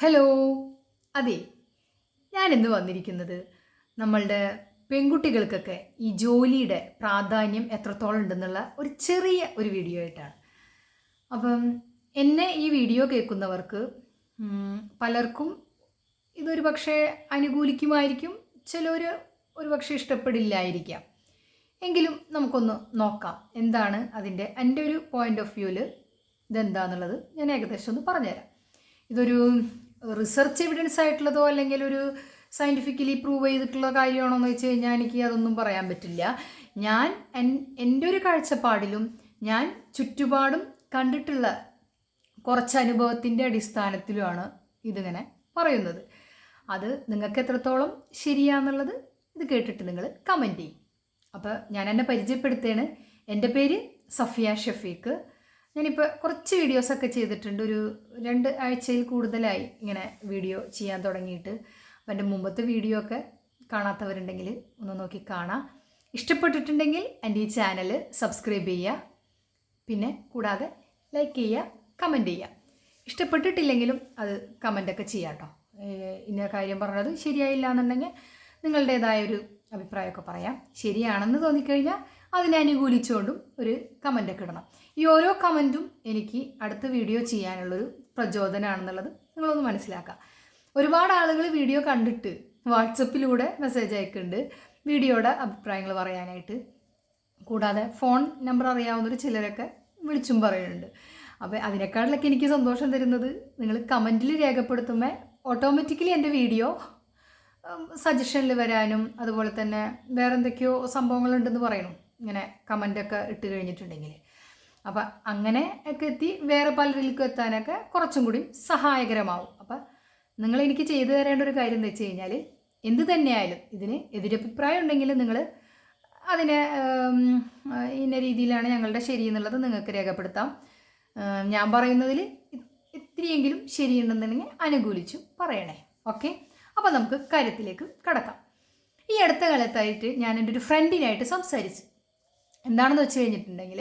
Hello. അതെ ഇന്ന് വന്നിരിക്കുന്നത് നമ്മളുടെ പെൺകുട്ടികൾക്കൊക്കെ ഈ ജോലിയുടെ പ്രാധാന്യം എത്രത്തോളം ഉണ്ടെന്നുള്ള ഒരു ചെറിയ ഒരു വീഡിയോ ആയിട്ടാണ് അപ്പം എന്നെ ഈ വീഡിയോ കേൾക്കുന്നവർക്ക് പലർക്കും ഇതൊരു പക്ഷേ അനുകൂലിക്കുമായിരിക്കും ചിലർ ഒരു പക്ഷേ ഇഷ്ടപ്പെടില്ലായിരിക്കാം. എങ്കിലും നമുക്കൊന്ന് നോക്കാം എന്താണ് അതിന്റെ എന്റെ ഒരു പോയിന്റ് ഓഫ് വ്യൂവിൽ ഇതെന്താന്നുള്ളത് ഞാൻ ഏകദേശം ഒന്ന് പറഞ്ഞുതരാം. ഇതൊരു റിസർച്ച് എവിഡൻസ് ആയിട്ടുള്ളതോ അല്ലെങ്കിൽ ഒരു സയന്റിഫിക്കലി പ്രൂവ് ചെയ്തിട്ടുള്ള കാര്യമാണോ എന്ന് വെച്ച് കഴിഞ്ഞാൽ എനിക്ക് അതൊന്നും പറയാൻ പറ്റില്ല. ഞാൻ എൻ- എന്റെ ഒരു കാഴ്ചപ്പാടിലും ഞാൻ ചുറ്റുപാടും കണ്ടിട്ടുള്ള കുറച്ച് അനുഭവത്തിന്റെ അടിസ്ഥാനത്തിലുമാണ് ഇതിങ്ങനെ പറയുന്നത്. അത് നിങ്ങൾക്ക് എത്രത്തോളം ശരിയാന്നുള്ളത് ഇത് കേട്ടിട്ട് നിങ്ങൾ കമന്റ് ചെയ്യും. അപ്പോൾ ഞാൻ എന്നെ പരിചയപ്പെടുത്തുകയാണ്. എന്റെ പേര് സഫിയ ഷഫീഖ്. ഞാനിപ്പോൾ കുറച്ച് വീഡിയോസൊക്കെ ചെയ്തിട്ടുണ്ട്. ഒരു രണ്ട് ആഴ്ചയിൽ കൂടുതലായി ഇങ്ങനെ വീഡിയോ ചെയ്യാൻ തുടങ്ങിയിട്ട്. അപ്പം എന്റെ മുമ്പത്തെ വീഡിയോ ഒക്കെ കാണാത്തവരുണ്ടെങ്കിൽ ഒന്ന് നോക്കി കാണാം. ഇഷ്ടപ്പെട്ടിട്ടുണ്ടെങ്കിൽ എന്റെ ഈ ചാനൽ സബ്സ്ക്രൈബ് ചെയ്യുക. പിന്നെ കൂടാതെ ലൈക്ക് ചെയ്യുക കമന്റ് ചെയ്യുക. ഇഷ്ടപ്പെട്ടിട്ടില്ലെങ്കിലും അത് കമന്റൊക്കെ ചെയ്യാം കേട്ടോ. ഇന്ന കാര്യം പറഞ്ഞത് ശരിയായില്ല എന്നുണ്ടെങ്കിൽ നിങ്ങളുടേതായ ഒരു അഭിപ്രായമൊക്കെ പറയാം. ശരിയാണെന്ന് തോന്നിക്കഴിഞ്ഞാൽ അതിനെ അനുകൂലിച്ചുകൊണ്ടും ഒരു കമന്റൊക്കെ ഇടണം. ഈ ഓരോ കമന്റും എനിക്ക് അടുത്ത വീഡിയോ ചെയ്യാനുള്ളൊരു പ്രചോദനമാണെന്നുള്ളത് നിങ്ങളൊന്ന് മനസ്സിലാക്കുക. ഒരുപാട് ആളുകൾ വീഡിയോ കണ്ടിട്ട് വാട്സപ്പിലൂടെ മെസ്സേജ് അയക്കുന്നുണ്ട്. വീഡിയോയുടെ അഭിപ്രായങ്ങൾ പറയാനായിട്ട്. കൂടാതെ ഫോൺ നമ്പർ അറിയാവുന്നൊരു ചിലരൊക്കെ വിളിച്ചും പറയുന്നുണ്ട്. അപ്പോൾ അതിനേക്കാളിലൊക്കെ എനിക്ക് സന്തോഷം തരുന്നത് നിങ്ങൾ കമന്റിൽ രേഖപ്പെടുത്തുമ്പോൾ ഓട്ടോമാറ്റിക്കലി എന്റെ വീഡിയോ സജഷനിൽ വരാനും അതുപോലെ തന്നെ വേറെ എന്തൊക്കെയോ സംഭവങ്ങളുണ്ടെന്ന് പറയണം. ഇങ്ങനെ കമന്റൊക്കെ ഇട്ട് കഴിഞ്ഞിട്ടുണ്ടെങ്കിൽ അപ്പം അങ്ങനെ ഒക്കെ എത്തി വേറെ പലരിലേക്കും എത്താനൊക്കെ കുറച്ചും കൂടി സഹായകരമാവും. അപ്പം നിങ്ങൾ എനിക്ക് ചെയ്തു തരേണ്ട ഒരു കാര്യം എന്ന് വെച്ച് കഴിഞ്ഞാൽ എന്ത് തന്നെയായാലും ഇതിന് എതിരഭിപ്രായം ഉണ്ടെങ്കിൽ നിങ്ങൾ അതിനെ ഇന്ന രീതിയിലാണ് ഞങ്ങളുടെ ശരി എന്നുള്ളത് നിങ്ങൾക്ക് രേഖപ്പെടുത്താം. ഞാൻ പറയുന്നതിൽ ഇത്തിരിയെങ്കിലും ശരിയുണ്ടെന്നുണ്ടെങ്കിൽ അനുകൂലിച്ചു പറയണേ. ഓക്കെ? അപ്പോൾ നമുക്ക് കാര്യത്തിലേക്ക് കടക്കാം. ഈ അടുത്ത കാലത്തായിട്ട് ഞാൻ എന്റെ ഒരു ഫ്രണ്ടിനായിട്ട് സംസാരിച്ചു എന്താണെന്ന് വെച്ച് കഴിഞ്ഞിട്ടുണ്ടെങ്കിൽ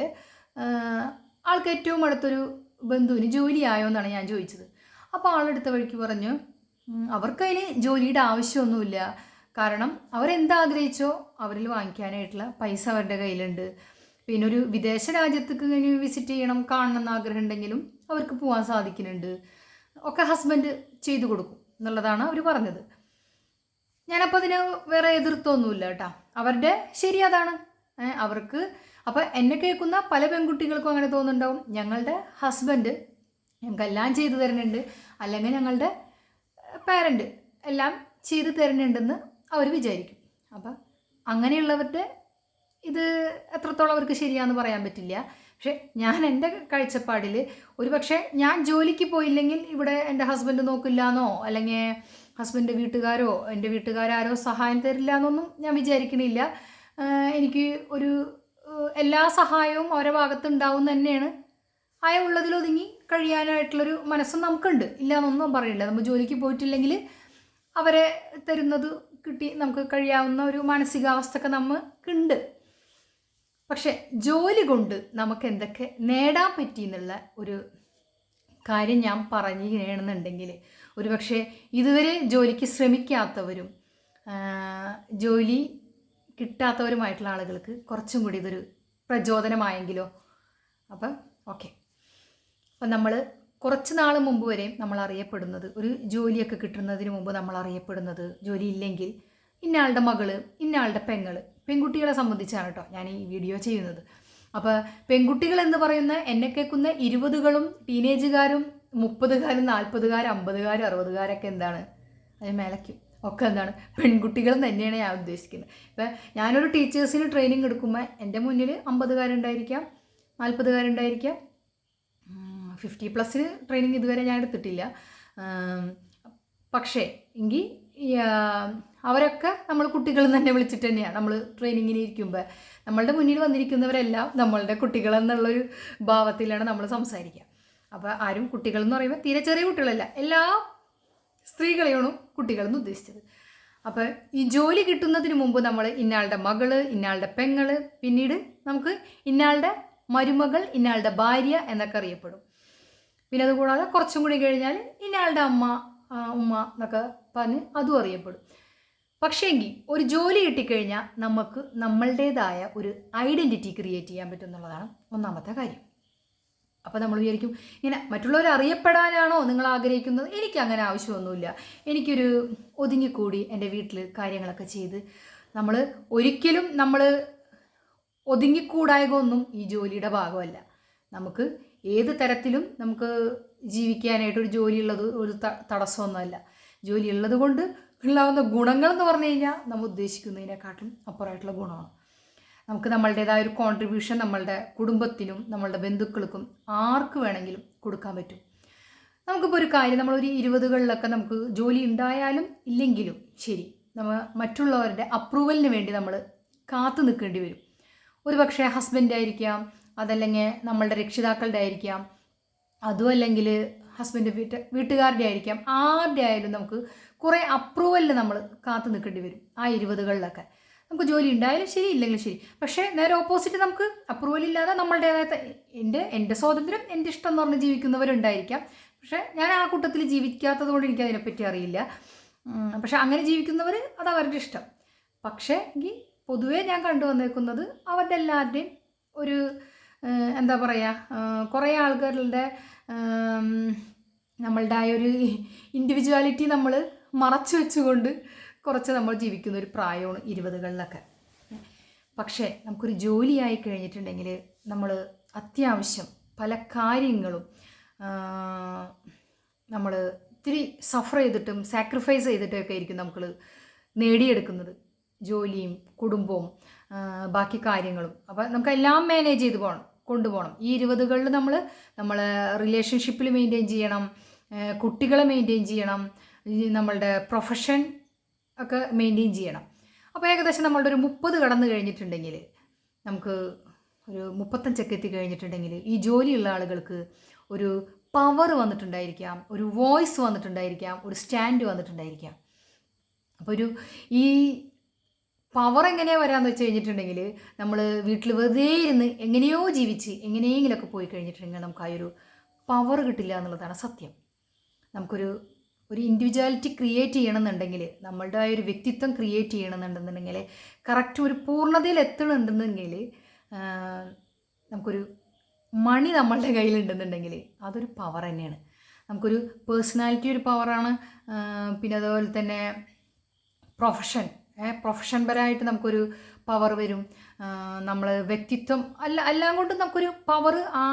ആൾക്ക് ഏറ്റവും അടുത്തൊരു ബന്ധുവിന് ജോലിയായോ എന്നാണ് ഞാൻ ചോദിച്ചത്. അപ്പോൾ ആളെടുത്ത വഴിക്ക് പറഞ്ഞു "ഉം, അവർക്കതിന് ജോലിയുടെ ആവശ്യമൊന്നുമില്ല. കാരണം അവരെന്താഗ്രഹിച്ചോ അവരിൽ വാങ്ങിക്കാനായിട്ടുള്ള പൈസ അവരുടെ കയ്യിലുണ്ട്. പിന്നെ ഒരു വിദേശ രാജ്യത്തേക്ക് വിസിറ്റ് ചെയ്യണം കാണണം എന്ന് ആഗ്രഹം ഉണ്ടെങ്കിലും അവർക്ക് പോകാൻ സാധിക്കുന്നുണ്ട്. ഒക്കെ ഹസ്ബൻഡ് ചെയ്തു കൊടുക്കും എന്നുള്ളതാണ് അവർ പറഞ്ഞത്. ഞാനപ്പോൾ അതിന് വേറെ എതിർത്തൊന്നുമില്ല കേട്ടോ. അവരുടെ ശരി അതാണ്. അവർക്ക്. അപ്പോൾ എന്നെ കേൾക്കുന്ന പല പെൺകുട്ടികൾക്കും അങ്ങനെ തോന്നുന്നുണ്ടാവും. ഞങ്ങളുടെ ഹസ്ബൻഡ് ഞങ്ങൾക്ക് എല്ലാം ചെയ്തു തരുന്നുണ്ട്. അല്ലെങ്കിൽ ഞങ്ങളുടെ പാരന്റ് എല്ലാം ചെയ്തു തരുന്നുണ്ടെന്ന് അവർ വിചാരിക്കും. അപ്പം അങ്ങനെയുള്ളവരുടെ ഇത് എത്രത്തോളം അവർക്ക് ശരിയാന്ന് പറയാൻ പറ്റില്ല. പക്ഷെ ഞാൻ എന്റെ കാഴ്ചപ്പാടിൽ ഒരു പക്ഷേ ഞാൻ ജോലിക്ക് പോയില്ലെങ്കിൽ ഇവിടെ എന്റെ ഹസ്ബൻഡ് നോക്കില്ലാന്നോ അല്ലെങ്കിൽ ഹസ്ബൻഡ് വീട്ടുകാരോ എന്റെ വീട്ടുകാരോ സഹായം തരില്ല എന്നൊന്നും ഞാൻ വിചാരിക്കണില്ല. എനിക്ക് ഒരു എല്ലാ സഹായവും അവരെ ഭാഗത്ത് ഉണ്ടാവും തന്നെയാണ്. ആയ ഉള്ളതിലൊതുങ്ങി കഴിയാനായിട്ടുള്ളൊരു മനസ്സും നമുക്കുണ്ട്. ഇല്ല എന്നൊന്നും പറയില്ല. നമ്മൾ ജോലിക്ക് പോയിട്ടില്ലെങ്കിൽ അവരെ തരുന്നത് കിട്ടി നമുക്ക് കഴിയാവുന്ന ഒരു മാനസികാവസ്ഥയൊക്കെ നമുക്കുണ്ട്. പക്ഷെ ജോലി കൊണ്ട് നമുക്ക് എന്തൊക്കെ നേടാൻ പറ്റി എന്നുള്ള ഒരു കാര്യം ഞാൻ പറയുകയാണെന്നുണ്ടെങ്കിൽ ഒരു പക്ഷേ ഇതുവരെ ജോലിക്ക് ശ്രമിക്കാത്തവരും ജോലി കിട്ടാത്തവരുമായിട്ടുള്ള ആളുകൾക്ക് കുറച്ചും കൂടി ഇതൊരു പ്രചോദനമായെങ്കിലോ? അപ്പം ഓക്കെ. അപ്പം നമ്മൾ കുറച്ച് നാൾ മുമ്പ് വരെയും നമ്മൾ അറിയപ്പെടുന്നത് ഒരു ജോലിയൊക്കെ കിട്ടുന്നതിന് മുമ്പ് നമ്മൾ അറിയപ്പെടുന്നത് ജോലി ഇല്ലെങ്കിൽ ഇന്നയാളുടെ മകൾ ഇന്നയാളുടെ പെങ്ങൾ പെൺകുട്ടികളെ സംബന്ധിച്ചാണ് കേട്ടോ ഞാൻ ഈ വീഡിയോ ചെയ്യുന്നത്. അപ്പോൾ പെൺകുട്ടികൾ എന്ന് പറയുന്ന എന്നെ കേൾക്കുന്ന ഇരുപതുകളും ടീനേജുകാരും മുപ്പതുകാരും നാൽപ്പതുകാരും അമ്പതുകാരും അറുപതുകാരൊക്കെ എന്താണ്? അതിന് മേലയ്ക്കും. ഒക്കെ എന്താണ് പെൺകുട്ടികൾ തന്നെയാണ് ഞാൻ ഉദ്ദേശിക്കുന്നത്. ഇപ്പം ഞാനൊരു ടീച്ചേഴ്സിന് ട്രെയിനിങ് എടുക്കുമ്പോൾ എന്റെ മുന്നിൽ അമ്പതുകാരുണ്ടായിരിക്കാം നാൽപ്പതുകാരുണ്ടായിരിക്കാം. ഫിഫ്റ്റി പ്ലസ്സിന് ട്രെയിനിങ് ഇതുവരെ ഞാൻ എടുത്തിട്ടില്ല. പക്ഷേ എങ്കിൽ അവരൊക്കെ നമ്മൾ കുട്ടികൾ തന്നെ വിളിച്ചിട്ട് തന്നെയാണ് നമ്മൾ ട്രെയിനിങ്ങിന് ഇരിക്കുമ്പോൾ നമ്മളുടെ മുന്നിൽ വന്നിരിക്കുന്നവരെല്ലാം നമ്മളുടെ കുട്ടികൾ എന്നുള്ളൊരു ഭാവത്തിലാണ് നമ്മൾ സംസാരിക്കുക. അപ്പോൾ ആരും കുട്ടികൾ എന്ന് പറയുമ്പോൾ തീരെ ചെറിയ കുട്ടികളല്ല എല്ലാ സ്ത്രീകളെയാണ് കുട്ടികളെന്ന് ഉദ്ദേശിച്ചത്. അപ്പോൾ ഈ ജോലി കിട്ടുന്നതിന് മുമ്പ് നമ്മൾ ഇന്നാളുടെ മകൾ ഇന്നാളുടെ പെങ്ങൾ പിന്നീട് നമുക്ക് ഇന്നാളുടെ മരുമകൾ ഇന്നാളുടെ ഭാര്യ എന്നൊക്കെ അറിയപ്പെടും. പിന്നെ അതുകൂടാതെ കുറച്ചും കൂടി കഴിഞ്ഞാൽ ഇന്നാളുടെ അമ്മ ഉമ്മ എന്നൊക്കെ പറഞ്ഞ് അതും അറിയപ്പെടും. പക്ഷേങ്കിൽ ഒരു ജോലി കിട്ടിക്കഴിഞ്ഞാൽ നമുക്ക് നമ്മളുടേതായ ഒരു ഐഡന്റിറ്റി ക്രിയേറ്റ് ചെയ്യാൻ പറ്റും എന്നുള്ളതാണ് ഒന്നാമത്തെ കാര്യം. അപ്പോൾ നമ്മൾ വിചാരിക്കും ഇങ്ങനെ മറ്റുള്ളവർ അറിയപ്പെടാനാണോ നിങ്ങൾ ആഗ്രഹിക്കുന്നത്? എനിക്ക് അങ്ങനെ ആവശ്യമൊന്നുമില്ല. എനിക്കൊരു ഒതുങ്ങിക്കൂടി എന്റെ വീട്ടിൽ കാര്യങ്ങളൊക്കെ ചെയ്ത് നമ്മൾ ഒരിക്കലും നമ്മൾ ഒതുങ്ങിക്കൂടായകൊന്നും ഈ ജോലിയുടെ ഭാഗമല്ല. നമുക്ക് ഏത് തരത്തിലും നമുക്ക് ജീവിക്കാനായിട്ട് ഒരു ജോലി ഉള്ളത് ഒരു ത- തടസ്സമൊന്നുമല്ല. ജോലി ഉള്ളത് കൊണ്ട് ഉണ്ടാകുന്ന ഗുണങ്ങൾ എന്ന് പറഞ്ഞു കഴിഞ്ഞാൽ നമ്മൾ ഉദ്ദേശിക്കുന്നതിനെക്കാട്ടും അപ്പുറമായിട്ടുള്ള ഗുണമാണ്. നമുക്ക് നമ്മളുടേതായ ഒരു കോൺട്രിബ്യൂഷൻ നമ്മളുടെ കുടുംബത്തിനും നമ്മളുടെ ബന്ധുക്കൾക്കും ആർക്ക് വേണമെങ്കിലും കൊടുക്കാൻ പറ്റും. നമുക്കിപ്പോൾ ഒരു കാര്യം നമ്മളൊരു ഇരുപതുകളിലൊക്കെ നമുക്ക് ജോലി ഉണ്ടായാലും ഇല്ലെങ്കിലും ശരി നമ്മൾ മറ്റുള്ളവരുടെ അപ്രൂവലിന് വേണ്ടി നമ്മൾ കാത്തു നിൽക്കേണ്ടി വരും. ഒരു പക്ഷേ ഹസ്ബൻഡ് ആയിരിക്കാം അതല്ലെങ്കിൽ നമ്മളുടെ രക്ഷിതാക്കളുടെ ആയിരിക്കാം അതും അല്ലെങ്കിൽ ഹസ്ബൻഡ് വീട്ട് വീട്ടുകാരുടെ ആയിരിക്കാം ആരുടെ ആയാലും നമുക്ക് കുറേ അപ്രൂവലിന് നമ്മൾ കാത്തു നിൽക്കേണ്ടി വരും ആ ഇരുപതുകളിലൊക്കെ. നമുക്ക് ജോലി ഉണ്ടായാലും ശരി ഇല്ലെങ്കിലും ശരി. പക്ഷേ നേരെ ഓപ്പോസിറ്റ് നമുക്ക് അപ്രൂവൽ ഇല്ലാതെ നമ്മളുടേതായ എന്റെ എന്റെ സ്വാതന്ത്ര്യം എന്റെ ഇഷ്ടം എന്ന് പറഞ്ഞ് ജീവിക്കുന്നവരുണ്ടായിരിക്കാം. പക്ഷേ ഞാൻ ആ കൂട്ടത്തിൽ ജീവിക്കാത്തത് കൊണ്ട് എനിക്ക് അതിനെപ്പറ്റി അറിയില്ല. പക്ഷേ അങ്ങനെ ജീവിക്കുന്നവർ അത് അവരുടെ ഇഷ്ടം. പക്ഷേ എങ്കിൽ പൊതുവേ ഞാൻ കണ്ടുവന്നേക്കുന്നത് അവരുടെ എല്ലാവരുടെയും ഒരു എന്താ പറയുക കുറേ ആൾക്കാരുടെ നമ്മളുടെ ആ ഒരു ഇൻഡിവിജ്വാലിറ്റി നമ്മൾ മറച്ചു വെച്ചുകൊണ്ട് കുറച്ച് നമ്മൾ ജീവിക്കുന്ന ഒരു പ്രായമാണ് ഇരുപതുകളിലൊക്കെ. പക്ഷേ നമുക്കൊരു ജോലിയായി കഴിഞ്ഞിട്ടുണ്ടെങ്കിൽ നമ്മൾ അത്യാവശ്യം പല കാര്യങ്ങളും നമ്മൾ ഇത്തിരി സഫർ ചെയ്തിട്ടും സാക്രിഫൈസ് ചെയ്തിട്ടൊക്കെ ആയിരിക്കും നമ്മൾ നേടിയെടുക്കുന്നത്. ജോലിയും കുടുംബവും ബാക്കി കാര്യങ്ങളും. അപ്പോൾ നമുക്ക് എല്ലാം മാനേജ് ചെയ്ത് പോകണം കൊണ്ടുപോകണം. ഈ ഇരുപതുകളിൽ നമ്മൾ നമ്മൾ റിലേഷൻഷിപ്പിൽ മെയിന്റെയിൻ ചെയ്യണം കുട്ടികളെ മെയിന്റെയിൻ ചെയ്യണം നമ്മളുടെ പ്രൊഫഷൻ ഒക്കെ മെയിന്റെയിൻ ചെയ്യണം. അപ്പോൾ ഏകദേശം നമ്മളുടെ ഒരു മുപ്പത് കടന്നു കഴിഞ്ഞിട്ടുണ്ടെങ്കിൽ നമുക്ക് ഒരു മുപ്പത്തഞ്ചൊക്കെ എത്തി കഴിഞ്ഞിട്ടുണ്ടെങ്കിൽ ഈ ജോലിയുള്ള ആളുകൾക്ക് ഒരു പവർ വന്നിട്ടുണ്ടായിരിക്കാം ഒരു വോയിസ് വന്നിട്ടുണ്ടായിരിക്കാം ഒരു സ്റ്റാൻഡ് വന്നിട്ടുണ്ടായിരിക്കാം. അപ്പോൾ ഒരു ഈ പവർ എങ്ങനെയാണ് വരാമെന്ന് വെച്ച് കഴിഞ്ഞിട്ടുണ്ടെങ്കിൽ നമ്മൾ വീട്ടിൽ വെറുതെ ഇരുന്ന് എങ്ങനെയോ ജീവിച്ച് എങ്ങനെയെങ്കിലുമൊക്കെ പോയി കഴിഞ്ഞിട്ടുണ്ടെങ്കിൽ നമുക്ക് ആ ഒരു പവർ കിട്ടില്ല എന്നുള്ളതാണ് സത്യം. നമുക്കൊരു ഒരു ഇൻഡിവിജ്വാലിറ്റി ക്രിയേറ്റ് ചെയ്യണമെന്നുണ്ടെങ്കിൽ നമ്മളുടെ ഒരു വ്യക്തിത്വം ക്രിയേറ്റ് ചെയ്യണമെന്നുണ്ടെന്നുണ്ടെങ്കിൽ കറക്റ്റ് ഒരു പൂർണതയിൽ എത്തണമെന്നുണ്ടെങ്കിൽ നമുക്കൊരു മണി നമ്മളുടെ കയ്യിലുണ്ടെന്നുണ്ടെങ്കിൽ അതൊരു പവർ തന്നെയാണ്. നമുക്കൊരു പേഴ്സണാലിറ്റി ഒരു പവറാണ് പിന്നെ അതുപോലെ തന്നെ പ്രൊഫഷൻ പ്രൊഫഷൻ പരമായിട്ട് നമുക്കൊരു പവർ വരും. നമ്മൾ വ്യക്തിത്വം അല്ല എല്ലാം കൊണ്ടും നമുക്കൊരു പവർ ആ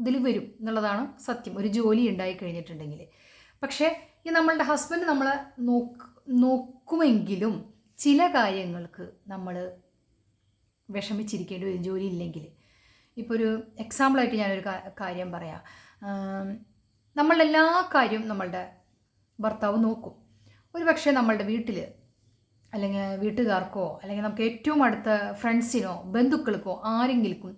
ഇതിൽ വരും എന്നുള്ളതാണ് സത്യം. ഒരു ജോലി ഉണ്ടായി കഴിഞ്ഞിട്ടുണ്ടെങ്കിൽ പക്ഷേ ഈ നമ്മളുടെ ഹസ്ബൻഡ് നമ്മളെ നോക്ക് നോക്കുമെങ്കിലും ചില കാര്യങ്ങൾക്ക് നമ്മൾ വിഷമിച്ചിരിക്കേണ്ടി വരും ജോലി ഇല്ലെങ്കിൽ ഇപ്പോൾ ഒരു എക്സാമ്പിളായിട്ട് ഞാനൊരു കാര്യം പറയാം. നമ്മളുടെ എല്ലാ കാര്യവും നമ്മളുടെ ഭർത്താവ് നോക്കും. ഒരു പക്ഷേ നമ്മളുടെ വീട്ടിൽ അല്ലെങ്കിൽ വീട്ടുകാർക്കോ അല്ലെങ്കിൽ നമുക്ക് ഏറ്റവും അടുത്ത ഫ്രണ്ട്സിനോ ബന്ധുക്കൾക്കോ ആരെങ്കിലും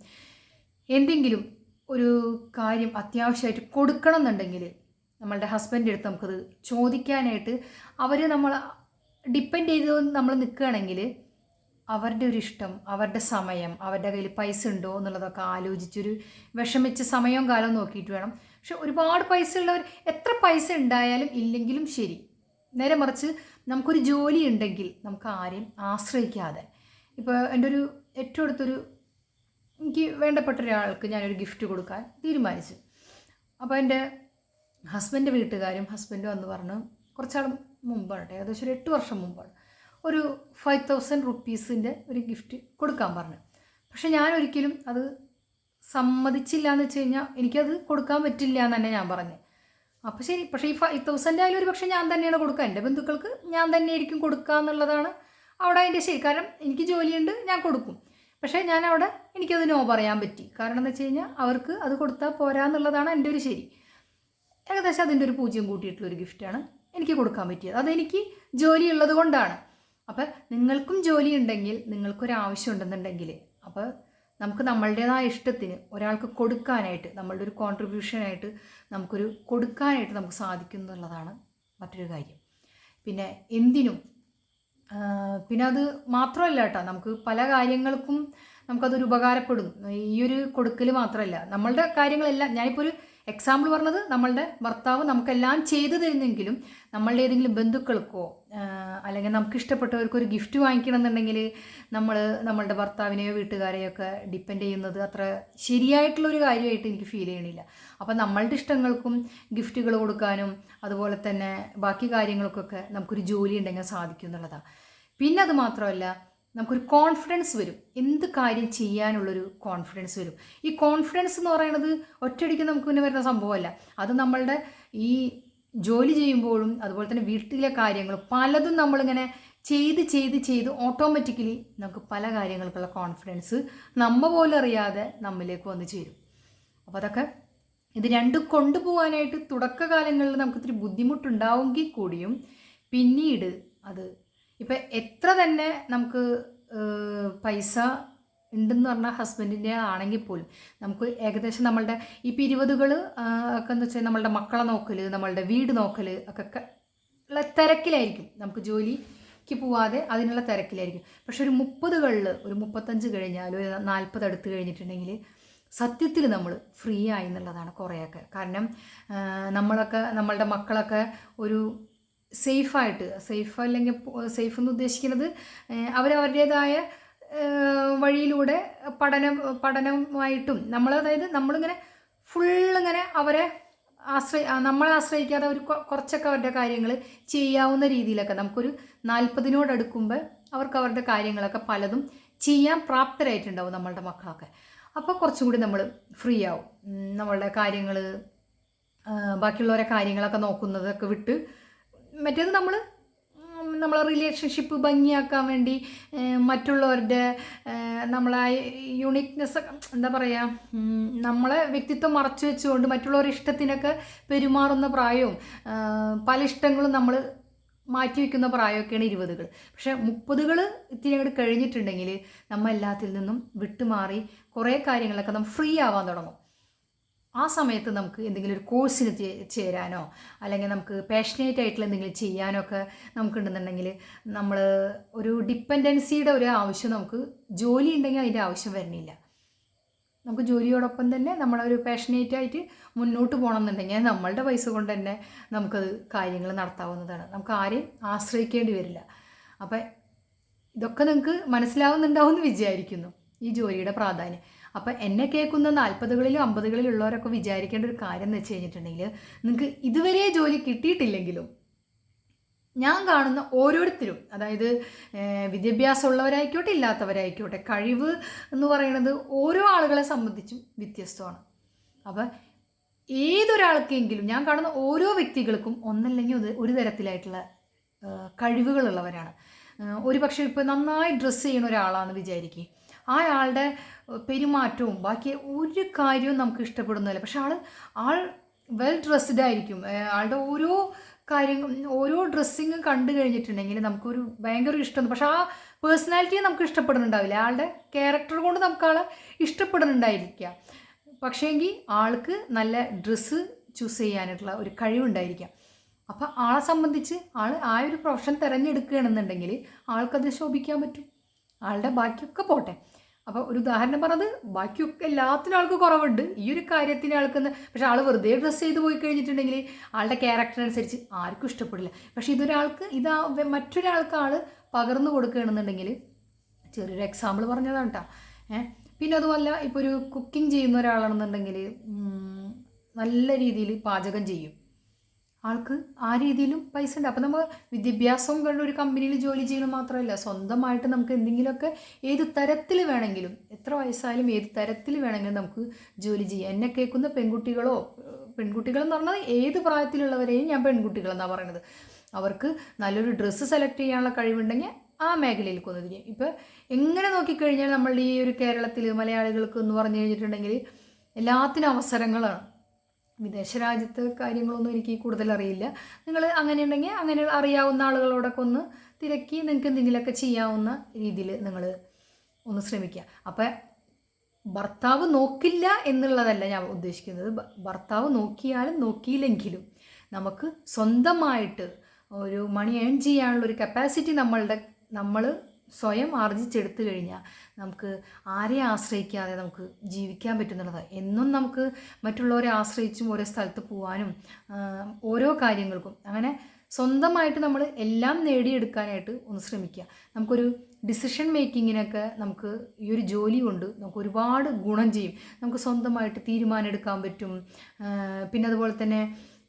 എന്തെങ്കിലും ഒരു കാര്യം അത്യാവശ്യമായിട്ട് കൊടുക്കണം എന്നുണ്ടെങ്കിൽ നമ്മളുടെ ഹസ്ബൻഡ് അടുത്ത് നമുക്കത് ചോദിക്കാനായിട്ട് അവർ നമ്മൾ ഡിപ്പെൻഡ് ചെയ്ത് നമ്മൾ നിൽക്കുകയാണെങ്കിൽ അവരുടെ ഒരു ഇഷ്ടം അവരുടെ സമയം അവരുടെ കയ്യിൽ പൈസ ഉണ്ടോ എന്നുള്ളതൊക്കെ ആലോചിച്ചൊരു വിഷമിച്ച് സമയവും കാലവും നോക്കിയിട്ട് വേണം. പക്ഷെ ഒരുപാട് പൈസ ഉള്ളവർ എത്ര പൈസ ഉണ്ടായാലും ഇല്ലെങ്കിലും ശരി. നേരെ മറിച്ച് നമുക്കൊരു ജോലി ഉണ്ടെങ്കിൽ നമുക്ക് ആരെയും ആശ്രയിക്കാതെ. ഇപ്പോൾ എന്റെ ഒരു ഏറ്റവും അടുത്തൊരു എനിക്ക് വേണ്ടപ്പെട്ട ഒരാൾക്ക് ഞാനൊരു ഗിഫ്റ്റ് കൊടുക്കാൻ തീരുമാനിച്ചു. അപ്പോൾ എന്റെ ഹസ്ബൻഡ് വീട്ടുകാരും ഹസ്ബൻഡും എന്ന് പറഞ്ഞു കുറച്ചാൾ മുമ്പാണ് ഏകദേശം ഒരു എട്ട് വർഷം മുമ്പാണ് ഒരു ഫൈവ് തൗസൻഡ് റുപ്പീസിന്റെ ഒരു ഗിഫ്റ്റ് കൊടുക്കാൻ പറഞ്ഞു. പക്ഷെ ഞാൻ ഒരിക്കലും അത് സമ്മതിച്ചില്ല എന്ന് വെച്ച് കഴിഞ്ഞാൽ എനിക്കത് കൊടുക്കാൻ പറ്റില്ല എന്ന് തന്നെ ഞാൻ പറഞ്ഞു. അപ്പോൾ ശരി പക്ഷേ ഈ ഫൈവ് തൗസൻഡ് ആയാലും ഒരു പക്ഷേ ഞാൻ തന്നെയാണ് കൊടുക്കുക. എന്റെ ബന്ധുക്കൾക്ക് ഞാൻ തന്നെ ആയിരിക്കും കൊടുക്കുക എന്നുള്ളതാണ് അവിടെ അതിന്റെ ശരി. കാരണം എനിക്ക് ജോലിയുണ്ട് ഞാൻ കൊടുക്കും. പക്ഷേ ഞാൻ അവിടെ എനിക്കത് നോ പറയാൻ പറ്റി. കാരണം എന്ന് വെച്ച് കഴിഞ്ഞാൽ അവർക്ക് അത് കൊടുത്താൽ പോരാ എന്നുള്ളതാണ് എന്റെ ഒരു ശരി. ഏകദേശം അതിന്റെ ഒരു പൂജ്യം കൂട്ടിയിട്ടുള്ളൊരു ഗിഫ്റ്റാണ് എനിക്ക് കൊടുക്കാൻ പറ്റിയത്. അതെനിക്ക് ജോലി ഉള്ളത് കൊണ്ടാണ്. അപ്പോൾ നിങ്ങൾക്കും ജോലി ഉണ്ടെങ്കിൽ നിങ്ങൾക്കൊരു ആവശ്യം ഉണ്ടെന്നുണ്ടെങ്കിൽ അപ്പോൾ നമുക്ക് നമ്മളുടേതായ ഇഷ്ടത്തിന് ഒരാൾക്ക് കൊടുക്കാനായിട്ട് നമ്മളുടെ ഒരു കോൺട്രിബ്യൂഷനായിട്ട് നമുക്കൊരു കൊടുക്കാനായിട്ട് നമുക്ക് സാധിക്കും എന്നുള്ളതാണ് മറ്റൊരു കാര്യം. പിന്നെ എന്തിനും പിന്നെ അത് മാത്രമല്ല കേട്ടോ നമുക്ക് പല കാര്യങ്ങൾക്കും നമുക്കതൊരു ഉപകാരപ്പെടും. ഈ ഒരു കൊടുക്കൽ മാത്രമല്ല നമ്മളുടെ കാര്യങ്ങളെല്ലാം ഞാനിപ്പോൾ ഒരു എക്സാമ്പിൾ പറഞ്ഞത് നമ്മളുടെ ഭർത്താവ് നമുക്കെല്ലാം ചെയ്തു തരുന്നെങ്കിലും നമ്മളുടെ ഏതെങ്കിലും ബന്ധുക്കൾക്കോ അല്ലെങ്കിൽ നമുക്ക് ഇഷ്ടപ്പെട്ടവർക്ക് ഒരു ഗിഫ്റ്റ് വാങ്ങിക്കണം എന്നുണ്ടെങ്കിൽ നമ്മൾ നമ്മളുടെ ഭർത്താവിനെയോ വീട്ടുകാരെയോ ഒക്കെ ഡിപ്പെൻഡ് ചെയ്യുന്നത് അത്ര ശരിയായിട്ടുള്ളൊരു കാര്യമായിട്ട് എനിക്ക് ഫീൽ ചെയ്യണില്ല. അപ്പോൾ നമ്മളുടെ ഇഷ്ടങ്ങൾക്കും ഗിഫ്റ്റുകൾ കൊടുക്കാനും അതുപോലെ തന്നെ ബാക്കി കാര്യങ്ങൾക്കൊക്കെ നമുക്കൊരു ജോലി ഉണ്ടെങ്കിൽ സാധിക്കും എന്നുള്ളതാണ് പിന്നെ അത് മാത്രമല്ല നമുക്കൊരു കോൺഫിഡൻസ് വരും. എന്ത് കാര്യം ചെയ്യാനുള്ളൊരു കോൺഫിഡൻസ് വരും. ഈ കോൺഫിഡൻസ് എന്ന് പറയുന്നത് ഒറ്റയടിക്ക് നമുക്ക് പിന്നെ വരുന്ന സംഭവമല്ല. അത് നമ്മളുടെ ഈ ജോലി ചെയ്യുമ്പോഴും അതുപോലെ തന്നെ വീട്ടിലെ കാര്യങ്ങൾ പലതും നമ്മളിങ്ങനെ ചെയ്ത് ചെയ്ത് ചെയ്ത് ഓട്ടോമാറ്റിക്കലി നമുക്ക് പല കാര്യങ്ങൾക്കുള്ള കോൺഫിഡൻസ് നമ്മ പോലും അറിയാതെ നമ്മിലേക്ക് വന്ന് ചേരും. അപ്പോൾ അതൊക്കെ ഇത് രണ്ടും കൊണ്ടുപോകാനായിട്ട് തുടക്കകാലങ്ങളിൽ നമുക്ക് ഇത്തിരി ബുദ്ധിമുട്ടുണ്ടാവുമെങ്കിൽ കൂടിയും പിന്നീട് അത് ഇപ്പം എത്ര തന്നെ നമുക്ക് പൈസ ഉണ്ടെന്ന് പറഞ്ഞാൽ ഹസ്ബൻഡിന്റെ ആണെങ്കിൽ പോലും നമുക്ക് ഏകദേശം നമ്മളുടെ ഈ പിരിവതുകൾ ഒക്കെ എന്ന് വെച്ചാൽ നമ്മളുടെ മക്കളെ നോക്കൽ നമ്മളുടെ വീട് നോക്കൽ ഒക്കെ ഉള്ള തിരക്കിലായിരിക്കും. നമുക്ക് ജോലിക്ക് പോവാതെ അതിനുള്ള തിരക്കിലായിരിക്കും. പക്ഷെ ഒരു മുപ്പതുകളിൽ ഒരു മുപ്പത്തഞ്ച് കഴിഞ്ഞാൽ ഒരു നാൽപ്പത് അടുത്ത് കഴിഞ്ഞിട്ടുണ്ടെങ്കിൽ സത്യത്തിൽ നമ്മൾ ഫ്രീ ആയി എന്നുള്ളതാണ് കുറേയൊക്കെ. കാരണം നമ്മളൊക്കെ നമ്മളുടെ മക്കളൊക്കെ ഒരു സേഫായിട്ട് സേഫ് അല്ലെങ്കിൽ സേഫ് എന്ന് ഉദ്ദേശിക്കുന്നത് അവരവരുടേതായ വഴിയിലൂടെ പഠനം പഠനമായിട്ടും നമ്മൾ അതായത് നമ്മളിങ്ങനെ ഫുള്ളിങ്ങനെ അവരെ ആശ്രയി നമ്മളെ ആശ്രയിക്കാതെ അവർ കുറച്ചൊക്കെ അവരുടെ കാര്യങ്ങൾ ചെയ്യാവുന്ന രീതിയിലൊക്കെ നമുക്കൊരു നാൽപ്പതിനോടടുക്കുമ്പോൾ അവർക്ക് അവരുടെ കാര്യങ്ങളൊക്കെ പലതും ചെയ്യാൻ പ്രാപ്തരായിട്ടുണ്ടാവും നമ്മളുടെ മക്കളൊക്കെ. അപ്പോൾ കുറച്ചും കൂടി നമ്മൾ ഫ്രീ ആവും. നമ്മളുടെ കാര്യങ്ങൾ ബാക്കിയുള്ളവരെ കാര്യങ്ങളൊക്കെ നോക്കുന്നതൊക്കെ വിട്ട് മറ്റേത് നമ്മൾ നമ്മളെ റിലേഷൻഷിപ്പ് ഭംഗിയാക്കാൻ വേണ്ടി മറ്റുള്ളവരുടെ നമ്മളെ യുണീക്നെസ് എന്താ പറയുക നമ്മളെ വ്യക്തിത്വം മറച്ചു വെച്ചുകൊണ്ട് മറ്റുള്ളവരുടെ ഇഷ്ടത്തിനൊക്കെ പെരുമാറുന്ന പ്രായവും പല ഇഷ്ടങ്ങളും നമ്മൾ മാറ്റി വയ്ക്കുന്ന പ്രായമൊക്കെയാണ് ഇരുപതുകൾ പക്ഷേ മുപ്പതുകൾ ഇത്തിരി അങ്ങോട്ട് കഴിഞ്ഞിട്ടുണ്ടെങ്കിൽ നമ്മൾ എല്ലാത്തിൽ നിന്നും വിട്ടുമാറി കുറേ കാര്യങ്ങളൊക്കെ നമ്മൾ ഫ്രീ ആവാൻ തുടങ്ങും. ആ സമയത്ത് നമുക്ക് എന്തെങ്കിലും ഒരു കോഴ്സിന് ചേരാനോ അല്ലെങ്കിൽ നമുക്ക് പാഷനേറ്റ് ആയിട്ടുള്ള എന്തെങ്കിലും ചെയ്യാനോ ഒക്കെ നമുക്കുണ്ടെന്നുണ്ടെങ്കിൽ നമ്മൾ ഒരു ഡിപ്പെൻഡൻസിയുടെ ഒരു ആവശ്യം നമുക്ക് ജോലി ഉണ്ടെങ്കിൽ അതിന്റെ ആവശ്യം വരുന്നില്ല. നമുക്ക് ജോലിയോടൊപ്പം തന്നെ നമ്മളൊരു പാഷനേറ്റ് ആയിട്ട് മുന്നോട്ട് പോകണമെന്നുണ്ടെങ്കിൽ നമ്മളുടെ പൈസ കൊണ്ട് തന്നെ നമുക്കത് കാര്യങ്ങൾ നടത്താവുന്നതാണ്. നമുക്ക് ആരെയും ആശ്രയിക്കേണ്ടി വരില്ല. അപ്പം ഇതൊക്കെ നിങ്ങൾക്ക് മനസ്സിലാവുന്നുണ്ടാവും എന്ന് വിചാരിക്കുന്നു. ഈ ജോലിയുടെ പ്രാധാന്യം. അപ്പം എന്നെ കേൾക്കുന്ന നാൽപ്പതുകളിലും അമ്പതുകളിലും ഉള്ളവരൊക്കെ വിചാരിക്കേണ്ട ഒരു കാര്യം എന്ന് വെച്ച് കഴിഞ്ഞിട്ടുണ്ടെങ്കിൽ നിങ്ങൾക്ക് ഇതുവരെ ജോലി കിട്ടിയിട്ടില്ലെങ്കിലും ഞാൻ കാണുന്ന ഓരോരുത്തരും അതായത് വിദ്യാഭ്യാസമുള്ളവരായിക്കോട്ടെ ഇല്ലാത്തവരായിക്കോട്ടെ കഴിവ് എന്ന് പറയുന്നത് ഓരോ ആളുകളെ സംബന്ധിച്ചും വ്യത്യസ്തമാണ്. അപ്പം ഏതൊരാൾക്കെങ്കിലും ഞാൻ കാണുന്ന ഓരോ വ്യക്തികൾക്കും ഒന്നല്ലെങ്കിൽ ഒരു തരത്തിലായിട്ടുള്ള കഴിവുകളുള്ളവരാണ്. ഒരു പക്ഷേ ഇപ്പോൾ നന്നായി ഡ്രസ്സ് ചെയ്യുന്ന ഒരാളാണെന്ന് വിചാരിക്കുക ഏഹ്, പെരുമാറ്റവും ബാക്കി ഒരു കാര്യവും നമുക്ക് ഇഷ്ടപ്പെടുന്നില്ല പക്ഷെ ആൾ ആൾ വെൽ ഡ്രസ്ഡ് ആയിരിക്കും. ആളുടെ ഓരോ കാര്യങ്ങൾ ഓരോ ഡ്രസ്സിങ് കണ്ടു കഴിഞ്ഞിട്ടുണ്ടെങ്കിൽ നമുക്കൊരു ഭയങ്കര ഇഷ്ടം. പക്ഷെ ആ പേഴ്സണാലിറ്റിയെ നമുക്ക് ഇഷ്ടപ്പെടുന്നുണ്ടാവില്ല. ആളുടെ ക്യാരക്ടർ കൊണ്ട് നമുക്ക് ആളെ ഇഷ്ടപ്പെടുന്നുണ്ടായിരിക്കാം പക്ഷേങ്കിൽ ആൾക്ക് നല്ല ഡ്രസ്സ് ചൂസ് ചെയ്യാനായിട്ടുള്ള ഒരു കഴിവുണ്ടായിരിക്കാം അപ്പോൾ ആളെ സംബന്ധിച്ച് ആൾ ആ ഒരു പ്രൊഫഷൻ തിരഞ്ഞെടുക്കുകയാണെന്നുണ്ടെങ്കിൽ ആൾക്കത് ശോഭിക്കാൻ പറ്റും. ആളുടെ ബാക്കിയൊക്കെ പോട്ടെ. അപ്പോൾ ഒരു ഉദാഹരണം പറഞ്ഞത് ബാക്കിയൊക്കെ എല്ലാത്തിനും ആൾക്ക് കുറവുണ്ട്. ഈ ഒരു കാര്യത്തിന് ആൾക്ക് പക്ഷെ ആൾ വെറുതെ ഡ്രസ്സ് ചെയ്ത് പോയി കഴിഞ്ഞിട്ടുണ്ടെങ്കിൽ ആളുടെ ക്യാരക്ടറിനനുസരിച്ച് ആർക്കും ഇഷ്ടപ്പെടില്ല. പക്ഷേ ഇതൊരാൾക്ക് ഇതാ മറ്റൊരാൾക്ക് ആൾ പകർന്നു കൊടുക്കുകയാണെന്നുണ്ടെങ്കിൽ ചെറിയൊരു എക്സാമ്പിൾ പറഞ്ഞതാണ് കേട്ടോ ഏഹ് പിന്നെ അതുമല്ല ഇപ്പോൾ ഒരു കുക്കിംഗ് ചെയ്യുന്ന ഒരാളാണെന്നുണ്ടെങ്കിൽ നല്ല രീതിയിൽ പാചകം ചെയ്യും. ആൾക്ക് ആ രീതിയിലും പൈസ ഉണ്ട്. അപ്പം നമ്മൾ വിദ്യാഭ്യാസവും കണ്ട് ഒരു കമ്പനിയിൽ ജോലി ചെയ്യണം മാത്രമല്ല സ്വന്തമായിട്ട് നമുക്ക് എന്തെങ്കിലുമൊക്കെ ഏത് തരത്തിൽ വേണമെങ്കിലും എത്ര വയസ്സായാലും ഏത് തരത്തിൽ വേണമെങ്കിലും നമുക്ക് ജോലി ചെയ്യാം. എന്നെ കേൾക്കുന്ന പെൺകുട്ടികളോ പെൺകുട്ടികളെന്ന് പറഞ്ഞാൽ ഏത് പ്രായത്തിലുള്ളവരെയും ഞാൻ പെൺകുട്ടികളെന്നാണ് പറയുന്നത് അവർക്ക് നല്ലൊരു ഡ്രസ്സ് സെലക്ട് ചെയ്യാനുള്ള കഴിവുണ്ടെങ്കിൽ ആ മേഖലയിൽ കൊന്നിരിക്കും ഇപ്പോൾ എങ്ങനെ നോക്കിക്കഴിഞ്ഞാൽ നമ്മളുടെ ഈ ഒരു കേരളത്തിൽ മലയാളികൾക്ക് എന്ന് പറഞ്ഞു കഴിഞ്ഞിട്ടുണ്ടെങ്കിൽ എല്ലാത്തിനും അവസരങ്ങളാണ്. വിദേശ രാജ്യത്തെ കാര്യങ്ങളൊന്നും എനിക്ക് കൂടുതൽ അറിയില്ല. നിങ്ങൾ അങ്ങനെ ഉണ്ടെങ്കിൽ അങ്ങനെ അറിയാവുന്ന ആളുകളോടൊക്കെ ഒന്ന് തിരക്കി നിങ്ങൾക്ക് എന്തെങ്കിലുമൊക്കെ ചെയ്യാവുന്ന രീതിയിൽ നിങ്ങൾ ഒന്ന് ശ്രമിക്കുക. അപ്പം ഭർത്താവ് നോക്കില്ല എന്നുള്ളതല്ല ഞാൻ ഉദ്ദേശിക്കുന്നത്. ഭർത്താവ് നോക്കിയാലും നോക്കിയില്ലെങ്കിലും നമുക്ക് സ്വന്തമായിട്ട് ഒരു മണി ഏൺ ചെയ്യാനുള്ള ഒരു കപ്പാസിറ്റി നമ്മളുടെ നമ്മൾ സ്വയം ആർജിച്ചെടുത്തു കഴിഞ്ഞാൽ നമുക്ക് ആരെ ആശ്രയിക്കാതെ നമുക്ക് ജീവിക്കാൻ പറ്റുന്നുള്ളത്? എന്നും നമുക്ക് മറ്റുള്ളവരെ ആശ്രയിച്ചും ഓരോ സ്ഥലത്ത് പോകാനും ഓരോ കാര്യങ്ങൾക്കും അങ്ങനെ സ്വന്തമായിട്ട് നമ്മൾ എല്ലാം നേടിയെടുക്കാനായിട്ട് ഒന്ന് ശ്രമിക്കുക. നമുക്കൊരു ഡിസിഷൻ മേക്കിങ്ങിനൊക്കെ നമുക്ക് ഈ ഒരു ജോലി കൊണ്ട് നമുക്ക് ഒരുപാട് ഗുണം ചെയ്യും. നമുക്ക് സ്വന്തമായിട്ട് തീരുമാനം എടുക്കാൻ പറ്റും പിന്നെ അതുപോലെ തന്നെ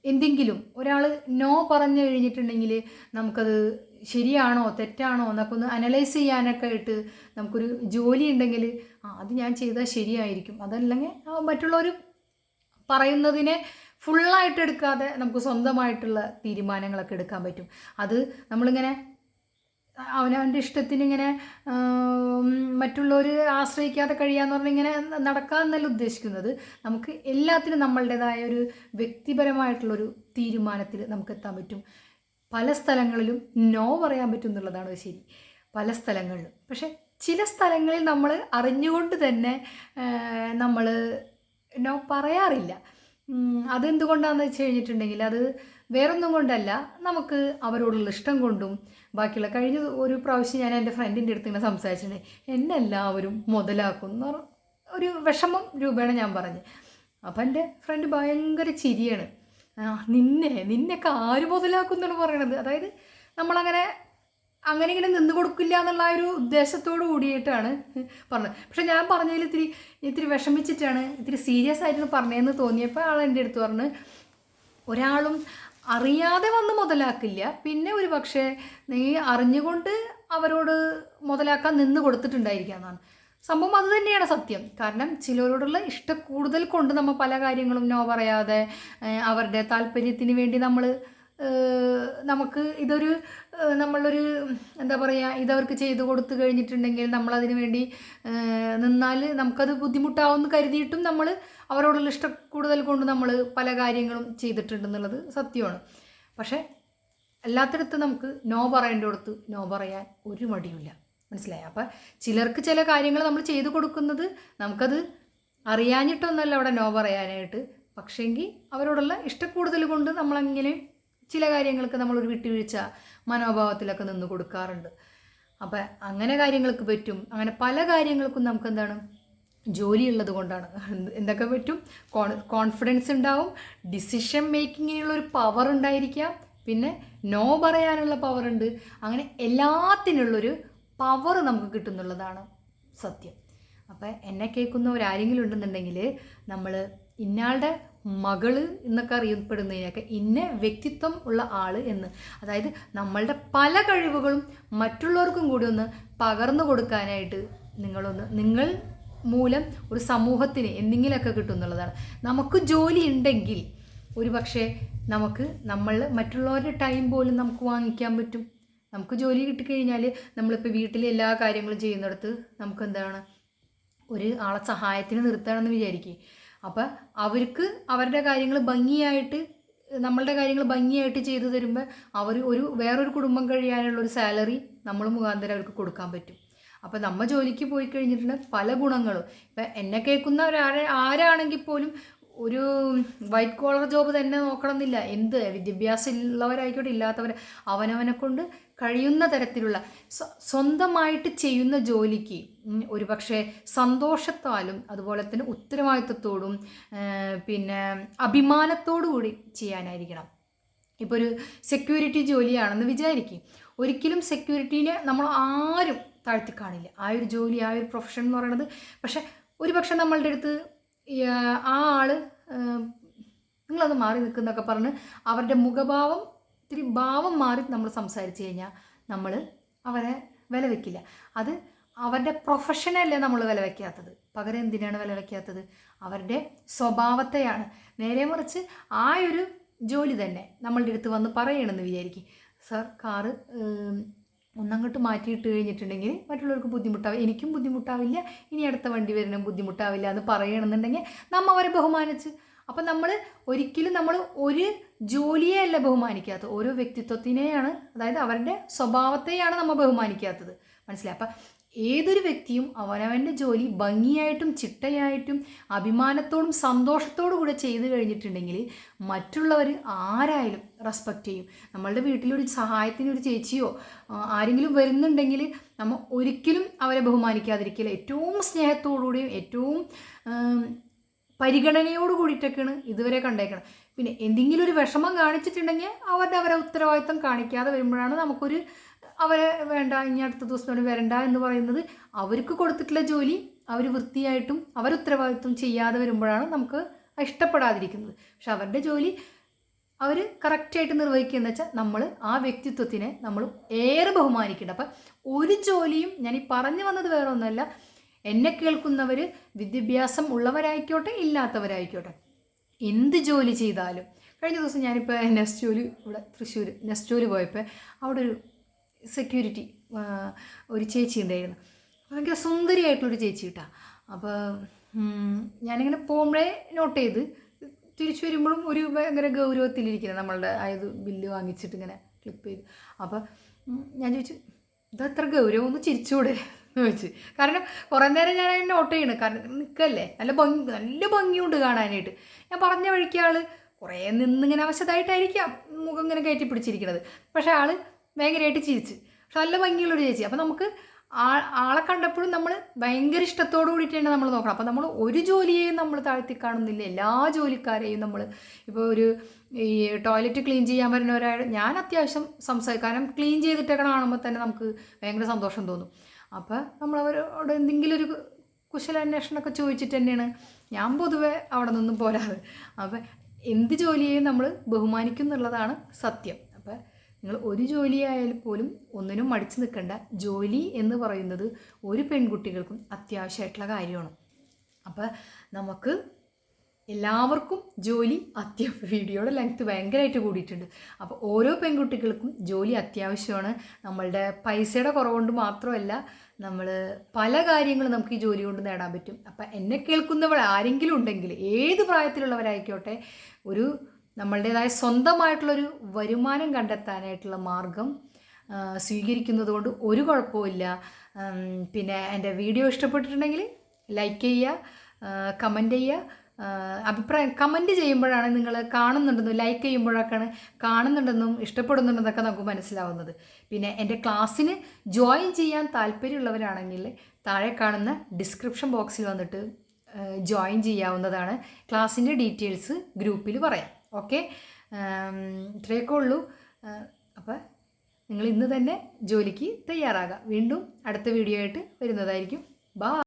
എന്തെങ്കിലും ഒരാൾ നോ പറഞ്ഞു കഴിഞ്ഞിട്ടുണ്ടെങ്കിൽ നമുക്കത് ശരിയാണോ തെറ്റാണോ എന്നൊക്കെ ഒന്ന് അനലൈസ് ചെയ്യാനൊക്കെ ആയിട്ട് നമുക്കൊരു ജോലി ഉണ്ടെങ്കിൽ അത് ഞാൻ ചെയ്താൽ ശരിയായിരിക്കും. അതല്ലെങ്കിൽ മറ്റുള്ളവർ പറയുന്നതിനെ ഫുള്ളായിട്ട് എടുക്കാതെ നമുക്ക് സ്വന്തമായിട്ടുള്ള തീരുമാനങ്ങളൊക്കെ എടുക്കാൻ പറ്റും. അത് നമ്മളിങ്ങനെ അവനവന്റെ ഇഷ്ടത്തിന് ഇങ്ങനെ മറ്റുള്ളവർ ആശ്രയിക്കാതെ കഴിയാന്ന് പറഞ്ഞാൽ ഇങ്ങനെ നടക്കാമെന്നല്ല ഉദ്ദേശിക്കുന്നത്. നമുക്ക് എല്ലാത്തിനും നമ്മളുടേതായ ഒരു വ്യക്തിപരമായിട്ടുള്ളൊരു തീരുമാനത്തിൽ നമുക്ക് എത്താൻ പറ്റും. പല സ്ഥലങ്ങളിലും നോ പറയാൻ പറ്റും എന്നുള്ളതാണ് ശരി. പല സ്ഥലങ്ങളിലും. പക്ഷെ ചില സ്ഥലങ്ങളിൽ നമ്മൾ അറിഞ്ഞുകൊണ്ട് തന്നെ നമ്മൾ നോ പറയാറില്ല. അതെന്തുകൊണ്ടാണെന്ന് വെച്ച് കഴിഞ്ഞിട്ടുണ്ടെങ്കിൽ അത് വേറൊന്നും കൊണ്ടല്ല. നമുക്ക് അവരോടുള്ള ഇഷ്ടം കൊണ്ടും ബാക്കിയുള്ള കഴിഞ്ഞ ഒരു പ്രാവശ്യം ഞാൻ എന്റെ ഫ്രണ്ടിന്റെ അടുത്ത് ഇങ്ങനെ സംസാരിച്ചിട്ടുണ്ടെങ്കിൽ എന്നെ എല്ലാവരും മുതലാക്കും ഒരു വിഷമം രൂപേണ ഞാൻ പറഞ്ഞു. അപ്പം എന്റെ ഫ്രണ്ട് ഭയങ്കര ചിരിയാണ്. നിന്നെ നിന്നെയൊക്കെ ആര് മുതലാക്കുന്നു പറയണത്? അതായത് നമ്മളങ്ങനെ അങ്ങനെ ഇങ്ങനെ നിന്ന് കൊടുക്കില്ല എന്നുള്ള ഒരു ഉദ്ദേശത്തോട് കൂടിയിട്ടാണ് പറഞ്ഞത്. പക്ഷെ ഞാൻ പറഞ്ഞതിൽ ഇത്തിരി ഇത്തിരി വിഷമിച്ചിട്ടാണ് ഇത്തിരി സീരിയസ് ആയിട്ടാണ് പറഞ്ഞതെന്ന് തോന്നിയപ്പോൾ ആൾ എന്റെ അടുത്ത് പറഞ്ഞ് ഒരാളും അറിയാതെ വന്ന് മുതലാക്കില്ല. പിന്നെ ഒരു പക്ഷേ നീ അറിഞ്ഞുകൊണ്ട് അവരോട് മുതലാക്കാൻ നിന്ന് കൊടുത്തിട്ടുണ്ടായിരിക്കാം എന്നാണ്. സംഭവം അത് തന്നെയാണ് സത്യം. കാരണം ചിലരോടുള്ള ഇഷ്ടക്കൂടുതൽ കൊണ്ട് നമ്മൾ പല കാര്യങ്ങളും നോ പറയാതെ അവരുടെ താല്പര്യത്തിന് വേണ്ടി നമ്മൾ നമുക്ക് ഇതൊരു നമ്മളൊരു എന്താ പറയുക ഇതവർക്ക് ചെയ്തു കൊടുത്തു കഴിഞ്ഞിട്ടുണ്ടെങ്കിൽ നമ്മളതിന് വേണ്ടി നിന്നാൽ നമുക്കത് ബുദ്ധിമുട്ടാവുമെന്ന് കരുതിയിട്ടും നമ്മൾ അവരോടുള്ള ഇഷ്ടം കൂടുതൽ കൊണ്ട് നമ്മൾ പല കാര്യങ്ങളും ചെയ്തിട്ടുണ്ടെന്നുള്ളത് സത്യമാണ്. പക്ഷേ എല്ലാത്തിടത്തും നമുക്ക് നോ പറയേണ്ടടുത്ത് നോ പറയാൻ ഒരു മടിയുമില്ല. മനസ്സിലായി? അപ്പം ചിലർക്ക് ചില കാര്യങ്ങൾ നമ്മൾ ചെയ്തു കൊടുക്കുന്നത് നമുക്കത് അറിയാഞ്ഞിട്ടൊന്നല്ല അവിടെ നോ പറയാനായിട്ട്. പക്ഷേങ്കിൽ അവരോടുള്ള ഇഷ്ടക്കൂടുതൽ കൊണ്ട് നമ്മളങ്ങനെ ചില കാര്യങ്ങൾക്ക് നമ്മളൊരു വിട്ടുവീഴ്ച മനോഭാവത്തിലൊക്കെ നിന്ന് കൊടുക്കാറുണ്ട്. അപ്പം അങ്ങനെ കാര്യങ്ങൾക്ക് പറ്റും. അങ്ങനെ പല കാര്യങ്ങൾക്കും നമുക്ക് എന്താണ് ജോലി ഉള്ളത് കൊണ്ടാണ്. എന്തൊക്കെ പറ്റും? കോൺ കോൺഫിഡൻസ് ഉണ്ടാവും. ഡിസിഷൻ മേക്കിങ്ങിനുള്ള ഒരു പവർ ഉണ്ടായിരിക്കാം. പിന്നെ നോ പറയാനുള്ള പവർ ഉണ്ട്. അങ്ങനെ എല്ലാത്തിനുള്ളൊരു പവർ നമുക്ക് കിട്ടുന്നുള്ളതാണ് സത്യം. അപ്പം എന്നെ കേൾക്കുന്നവരാരെങ്കിലും ഉണ്ടെന്നുണ്ടെങ്കിൽ നമ്മൾ ഇന്നാളുടെ മകൾ എന്നൊക്കെ അറിയപ്പെടുന്നതിനൊക്കെ ഇന്ന വ്യക്തിത്വം ഉള്ള ആൾ എന്ന്. അതായത് നമ്മളുടെ പല കഴിവുകളും മറ്റുള്ളവർക്കും കൂടി ഒന്ന് പകർന്നു കൊടുക്കാനായിട്ട് നിങ്ങളൊന്ന് നിങ്ങൾ മൂലം ഒരു സമൂഹത്തിന് എന്തെങ്കിലുമൊക്കെ കിട്ടുന്നുള്ളതാണ്. നമുക്ക് ജോലി ഉണ്ടെങ്കിൽ ഒരു പക്ഷേ നമുക്ക് നമ്മൾ മറ്റുള്ളവരുടെ ടൈം പോലും നമുക്ക് വാങ്ങിക്കാൻ പറ്റും. നമുക്ക് ജോലി കിട്ടിക്കഴിഞ്ഞാൽ നമ്മളിപ്പോൾ വീട്ടിലെ എല്ലാ കാര്യങ്ങളും ചെയ്യുന്നിടത്ത് നമുക്ക് എന്താണ് ഒരു ആളെ സഹായത്തിന് നിർത്തണമെന്ന് വിചാരിക്കുക അപ്പം അവർക്ക് അവരുടെ കാര്യങ്ങൾ ഭംഗിയായിട്ട് നമ്മളുടെ കാര്യങ്ങൾ ഭംഗിയായിട്ട് ചെയ്തു തരുമ്പോൾ അവർ ഒരു വേറൊരു കുടുംബം കഴിയാനുള്ള ഒരു സാലറി നമ്മൾ മുഖാന്തരം അവർക്ക് കൊടുക്കാൻ പറ്റും. അപ്പം നമ്മൾ ജോലിക്ക് പോയി കഴിഞ്ഞിട്ടുള്ള പല ഗുണങ്ങളും. ഇപ്പം എന്നെ കേൾക്കുന്ന ഒരാളെ ആരാണെങ്കിൽ പോലും ഒരു വൈറ്റ് കോളർ ജോബ് തന്നെ നോക്കണമെന്നില്ല. എന്ത് വിദ്യാഭ്യാസം ഉള്ളവരായിക്കോട്ടെ ഇല്ലാത്തവർ അവനവനെ കൊണ്ട് കഴിയുന്ന തരത്തിലുള്ള സ്വന്തമായിട്ട് ചെയ്യുന്ന ജോലിക്ക് ഒരുപക്ഷെ ഒരു പക്ഷേ സന്തോഷത്താലും അതുപോലെ തന്നെ ഉത്തരവാദിത്വത്തോടും പിന്നെ അഭിമാനത്തോടു കൂടി ചെയ്യാനായിരിക്കണം. ഇപ്പോൾ ഒരു സെക്യൂരിറ്റി ജോലിയാണെന്ന് വിചാരിക്കും. ഒരിക്കലും സെക്യൂരിറ്റീനെ നമ്മൾ ആരും താഴ്ത്തി കാണില്ല. ആ ഒരു ജോലി ആ ഒരു പ്രൊഫഷൻ എന്ന് പറയുന്നത് പക്ഷേ ഒരു പക്ഷെ നമ്മളുടെ അടുത്ത് ആ ആൾ നിങ്ങളത് മാറി നിൽക്കുന്നൊക്കെ പറഞ്ഞ് അവരുടെ മുഖഭാവം ഇത്തിരി ഭാവം മാറി നമ്മൾ സംസാരിച്ച് കഴിഞ്ഞാൽ നമ്മൾ അവരെ വില വെക്കില്ല. അത് അവരുടെ പ്രൊഫഷനല്ലേ നമ്മൾ വില വയ്ക്കാത്തത് പകരം എന്തിനാണ് വില വയ്ക്കാത്തത് അവരുടെ സ്വഭാവത്തെയാണ്. നേരെ മറിച്ച് ആ ഒരു ജോലി തന്നെ നമ്മളുടെ അടുത്ത് വന്ന് പറയണമെന്ന് വിചാരിക്കും. സർ കാറ് ഒന്നങ്ങോട്ട് മാറ്റിയിട്ട് കഴിഞ്ഞിട്ടുണ്ടെങ്കിൽ മറ്റുള്ളവർക്ക് ബുദ്ധിമുട്ടാവും എനിക്കും ബുദ്ധിമുട്ടാവില്ല. ഇനി അടുത്ത വണ്ടി വരണം ബുദ്ധിമുട്ടാവില്ല എന്ന് പറയണമെന്നുണ്ടെങ്കിൽ നമ്മ അവരെ ബഹുമാനിച്ച് അപ്പം നമ്മൾ ഒരിക്കലും നമ്മൾ ഒരു ജോലിയെ അല്ല ബഹുമാനിക്കാത്തത്. ഓരോ വ്യക്തിത്വത്തിനെയാണ് അതായത് അവരുടെ സ്വഭാവത്തെയാണ് നമ്മൾ ബഹുമാനിക്കാത്തത്. മനസ്സിലായി? അപ്പം ഏതൊരു വ്യക്തിയും അവനവന്റെ ജോലി ഭംഗിയായിട്ടും ചിട്ടയായിട്ടും അഭിമാനത്തോടും സന്തോഷത്തോടും കൂടെ ചെയ്തു കഴിഞ്ഞിട്ടുണ്ടെങ്കിൽ മറ്റുള്ളവർ ആരായാലും റെസ്പെക്റ്റ് ചെയ്യും. നമ്മളുടെ വീട്ടിലൊരു സഹായത്തിന് ഒരു ചേച്ചിയോ ആരെങ്കിലും വരുന്നുണ്ടെങ്കിൽ നമ്മൾ ഒരിക്കലും അവരെ ബഹുമാനിക്കാതിരിക്കില്ല ഏറ്റവും സ്നേഹത്തോടുകൂടിയും ഏറ്റവും പരിഗണനയോട് കൂടിയിട്ടൊക്കെയാണ് ഇതുവരെ കണ്ടേക്കണം പിന്നെ എന്തെങ്കിലും ഒരു വിഷമം കാണിച്ചിട്ടുണ്ടെങ്കിൽ അവരുടെ അവരെ ഉത്തരവാദിത്തം കാണിക്കാതെ വരുമ്പോഴാണ് നമുക്കൊരു അവരെ വേണ്ട ഇനി അടുത്ത ദിവസം വരണ്ട എന്ന് പറയുന്നത് അവർക്ക് കൊടുത്തിട്ടുള്ള ജോലി അവർ വൃത്തിയായിട്ടും അവർ ഉത്തരവാദിത്വം ചെയ്യാതെ വരുമ്പോഴാണ് നമുക്ക് ഇഷ്ടപ്പെടാതിരിക്കുന്നത്. പക്ഷെ അവരുടെ ജോലി അവർ കറക്റ്റായിട്ട് നിർവഹിക്കുക എന്ന് വെച്ചാൽ നമ്മൾ ആ വ്യക്തിത്വത്തിനെ നമ്മൾ ഏറെ ബഹുമാനിക്കേണ്ട. അപ്പം ഒരു ജോലിയും ഞാൻ ഈ പറഞ്ഞു വന്നത് വേറെ ഒന്നുമല്ല എന്നെ കേൾക്കുന്നവർ വിദ്യാഭ്യാസം ഉള്ളവരായിക്കോട്ടെ ഇല്ലാത്തവരായിക്കോട്ടെ. എന്ത് ജോലി ചെയ്താലും. കഴിഞ്ഞ ദിവസം ഞാനിപ്പോൾ നെസ്റ്റോൽ ഇവിടെ തൃശ്ശൂർ നെസ്റ്റോൽ പോയപ്പോൾ അവിടെ ഒരു സെക്യൂരിറ്റി ഒരു ചേച്ചി ഉണ്ടായിരുന്നു. ഭയങ്കര സുന്ദരിയായിട്ടുള്ളൊരു ചേച്ചി കിട്ടാം അപ്പോൾ ഞാനിങ്ങനെ പോകുമ്പോഴേ നോട്ട് ചെയ്ത് തിരിച്ചു വരുമ്പോഴും ഒരു ഭയങ്കര ഗൗരവത്തിലിരിക്കുന്നത് നമ്മളുടെ അതായത് ബില്ല് വാങ്ങിച്ചിട്ട് ഇങ്ങനെ ക്ലിപ്പ് ചെയ്ത്. അപ്പോൾ ഞാൻ ചോദിച്ചു ഇതത്ര ഗൗരവം? ഒന്ന് ചിരിച്ചുകൂടെ ചോദിച്ചു കാരണം കുറേ നേരം ഞാൻ അതിനെ നോട്ട് ചെയ്യണം. കാരണം നിൽക്കല്ലേ. നല്ല ഭംഗി നല്ല ഭംഗിയുണ്ട് കാണാനായിട്ട്. ഞാൻ പറഞ്ഞ വഴിക്ക് ആൾ കുറേ നിന്നിങ്ങനെ അവശതായിട്ടായിരിക്കാം മുഖം ഇങ്ങനെ കയറ്റി പിടിച്ചിരിക്കുന്നത് പക്ഷേ ആൾ ഭയങ്കരമായിട്ട് ചിരിച്ച്. പക്ഷെ നല്ല ഭംഗിയുള്ളൊരു ചേച്ചി. അപ്പോൾ നമുക്ക് ആ ആളെ കണ്ടപ്പോഴും നമ്മൾ ഭയങ്കര ഇഷ്ടത്തോടു കൂടിയിട്ടാണ് നമ്മൾ നോക്കണം അപ്പോൾ നമ്മൾ ഒരു ജോലിയെയും നമ്മൾ താഴ്ത്തി കാണുന്നില്ല. എല്ലാ ജോലിക്കാരെയും നമ്മൾ ഇപ്പോൾ ഒരു ഈ ടോയ്ലറ്റ് ക്ലീൻ ചെയ്യാൻ വരുന്നവരായ ഞാൻ അത്യാവശ്യം സംസാരിക്കാനും ക്ലീൻ ചെയ്തിട്ടൊക്കെ കാണുമ്പോൾ തന്നെ നമുക്ക് ഭയങ്കര സന്തോഷം തോന്നും. അപ്പോൾ നമ്മൾ അവരോട് എന്തെങ്കിലും ഒരു കുശലാന്വേഷണമൊക്കെ ചോദിച്ചിട്ട് തന്നെയാണ്. ഞാൻ പൊതുവെ അവിടെ നിന്നും പോരാറ് അപ്പം എന്ത് ജോലിയെയും നമ്മൾ ബഹുമാനിക്കും എന്നുള്ളതാണ് സത്യം. അപ്പം നിങ്ങൾ ഒരു ജോലിയായാലും പോലും ഒന്നിനും മടിച്ചു നിൽക്കേണ്ട. ജോലി എന്ന് പറയുന്നത് ഒരു പെൺകുട്ടികൾക്കും അത്യാവശ്യമായിട്ടുള്ള കാര്യമാണ്. അപ്പം നമുക്ക് എല്ലാവർക്കും ജോലി അത്യാവശ്യം വീഡിയോയുടെ ലെങ്ത് ഭയങ്കരമായിട്ട് കൂടിയിട്ടുണ്ട്. അപ്പോൾ ഓരോ പെൺകുട്ടികൾക്കും ജോലി അത്യാവശ്യമാണ്. നമ്മളുടെ പൈസയുടെ കുറവുകൊണ്ട് മാത്രമല്ല നമ്മൾ പല കാര്യങ്ങളും നമുക്ക് ഈ ജോലി കൊണ്ട് നേടാൻ പറ്റും. അപ്പം എന്നെ കേൾക്കുന്നവൾ ആരെങ്കിലും ഉണ്ടെങ്കിൽ ഏത് പ്രായത്തിലുള്ളവരായിക്കോട്ടെ ഒരു നമ്മളുടേതായ സ്വന്തമായിട്ടുള്ളൊരു വരുമാനം കണ്ടെത്താനായിട്ടുള്ള മാർഗം സ്വീകരിക്കുന്നതുകൊണ്ട് സ്വീകരിക്കുന്നത് കൊണ്ട് ഒരു കുഴപ്പമില്ല പിന്നെ എന്റെ വീഡിയോ ഇഷ്ടപ്പെട്ടിട്ടുണ്ടെങ്കിൽ ലൈക്ക് ചെയ്യുക കമന്റ് ചെയ്യുക അഭിപ്രായം കമന്റ് ചെയ്യുമ്പോഴാണ് നിങ്ങൾ കാണുന്നുണ്ടെന്നും ലൈക്ക് ചെയ്യുമ്പോഴൊക്കെയാണ് കാണുന്നുണ്ടെന്നും ഇഷ്ടപ്പെടുന്നുണ്ടെന്നൊക്കെ നമുക്ക് മനസ്സിലാവുന്നത്. പിന്നെ എന്റെ ക്ലാസ്സിന് ജോയിൻ ചെയ്യാൻ താല്പര്യമുള്ളവരാണെങ്കിൽ താഴെ കാണുന്ന ഡിസ്ക്രിപ്ഷൻ ബോക്സിൽ വന്നിട്ട് ജോയിൻ ചെയ്യാവുന്നതാണ്. ക്ലാസ്സിന്റെ ഡീറ്റെയിൽസ് ഗ്രൂപ്പിൽ പറയാം. ഓക്കെ ഇത്രയൊക്കെ ഉള്ളൂ. അപ്പോൾ നിങ്ങൾ ഇന്ന് തന്നെ ജോലിക്ക് തയ്യാറാകാം. വീണ്ടും അടുത്ത വീഡിയോ ആയിട്ട് വരുന്നതായിരിക്കും. ബാ